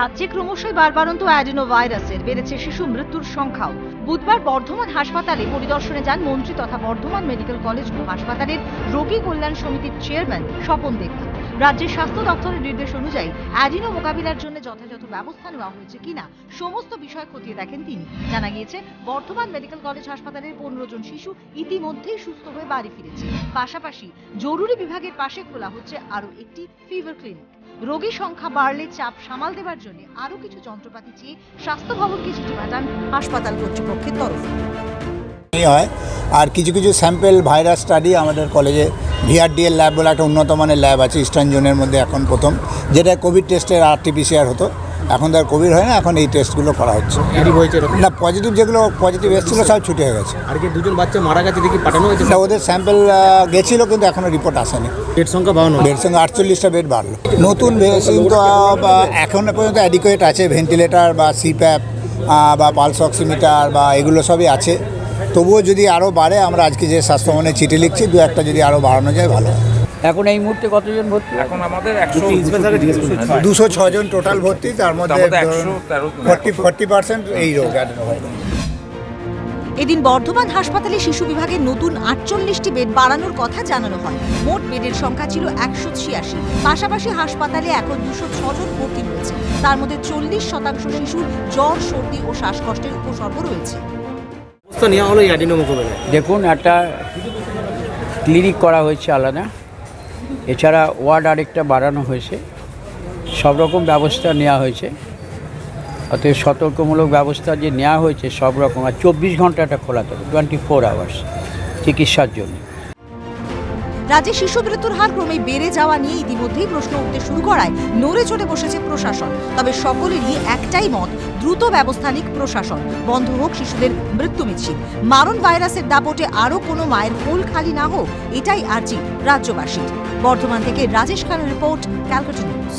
রাজ্যে ক্রমশই বারবারন্ত অ্যাডিনো ভাইরাসের বেড়েছে শিশু মৃত্যুর সংখ্যাও। বুধবার বর্ধমান হাসপাতালে পরিদর্শনে যান মন্ত্রী তথা বর্ধমান মেডিকেল কলেজ ও হাসপাতালের রোগী কল্যাণ সমিতির চেয়ারম্যান স্বপন দেবনাথ রাজ্যের স্বাস্থ্য দপ্তরের নির্দেশ অনুযায়ী অ্যাডিনো মোকাবিলার জন্য যথাযথ ব্যবস্থা নেওয়া হয়েছে কিনা, সমস্ত বিষয় খতিয়ে দেখেন তিনি। জানা গিয়েছে, বর্ধমান মেডিকেল কলেজ হাসপাতালের পনেরো জন শিশু ইতিমধ্যেই সুস্থ হয়ে বাড়ি ফিরেছে। পাশাপাশি জরুরি বিভাগের পাশে খোলা হচ্ছে আরও একটি ফিভার ক্লিনিক। রোগী সংখ্যা বাড়লে চাপ সামাল দেবার জন্য আরও কিছু যন্ত্রপাতি চেয়ে স্বাস্থ্য ভবনকে চিঠি পাঠান হাসপাতাল কর্তৃপক্ষের তরফে। হয়। আর কিছু কিছু স্যাম্পেল ভাইরাস স্টাডি আমাদের কলেজে ভিআরডিএল ল্যাব বলে একটা উন্নত মানের ল্যাব আছে, ইস্টার্ন জোনের মধ্যে এখন প্রথম, যেটা কোভিড টেস্টের আরটিপিসিআর হতো। এখন তো আর কোভিড হয় না এখন এই টেস্টগুলো করা হচ্ছে। না পজিটিভ যেগুলো পজিটিভ এসেছিল সব ছুটে হয়ে গেছে। আর কি দুজন বাচ্চা মারা গেছে দেখি পাঠানো হয়েছে না ওদের স্যাম্পেল গেছিল কিন্তু এখনও রিপোর্ট আসেনি। বেড সংখ্যা বাড়ানো বেড সংখ্যা আটচল্লিশটা বেড বাড়লো। নতুন ভ্যাকসিন তো আহ, বা এখনও পর্যন্ত অ্যাডিকুয়েট আছে ভেন্টিলেটার বা সিপ্যাপ বা পালস অক্সিমিটার বা এগুলো সবই আছে। তবুও যদি আরও বাড়ে আমরা আজকে যে স্বাস্থ্যভবনে চিঠি লিখছি দু একটা যদি আরও বাড়ানো যায় ভালো এখন এই মুহূর্তে কতজন ভর্তি এখন আমাদের একশো দুশো ছজন টোটাল ভর্তি তার মধ্যে ফর্টি ফর্টি পার্সেন্ট এই রোগ এদিন বর্ধমান হাসপাতালে শিশু বিভাগের নতুন আটচল্লিশটি বেড বাড়ানোর কথা জানানো হয়। মোট বেডের সংখ্যা ছিল একশো ছিয়াশি। পাশাপাশি হাসপাতালে এখন দুশো ছজন ভর্তি রয়েছে। তার মধ্যে চল্লিশ শতাংশ শিশুর জ্বর সর্দি ও শ্বাসকষ্টের উপসর্গ রয়েছে। দেখুন একটা ক্লিনিক করা হয়েছে আলাদা। এছাড়া ওয়ার্ড আরেকটা বাড়ানো হয়েছে। সব রকম ব্যবস্থা নেওয়া হয়েছে। অতএব সতর্কমূলক ব্যবস্থা যে নেওয়া হয়েছে সব রকম। আর চব্বিশ ঘন্টাটা খোলা থাকে টোয়েন্টি ফোর আওয়ার্স চিকিৎসার জন্য। রাজ্যে শিশু মৃত্যুর হার ক্রমে বেড়ে যাওয়া নিয়ে ইতিমধ্যেই প্রশ্ন উঠতে শুরু করায় নড়ে চড়ে বসেছে প্রশাসন। তবে সকলেরই একটাই মত, দ্রুত ব্যবস্থা নিক প্রশাসন। বন্ধ হোক শিশুদের মৃত্যু মিছিল। মারণ ভাইরাসের দাপটে আরও কোনো মায়ের কোল খালি না হোক, এটাই আর্জি রাজ্যবাসীর। বর্ধমান থেকে রাজেশ খানের রিপোর্ট, ক্যালকাটা নিউজ।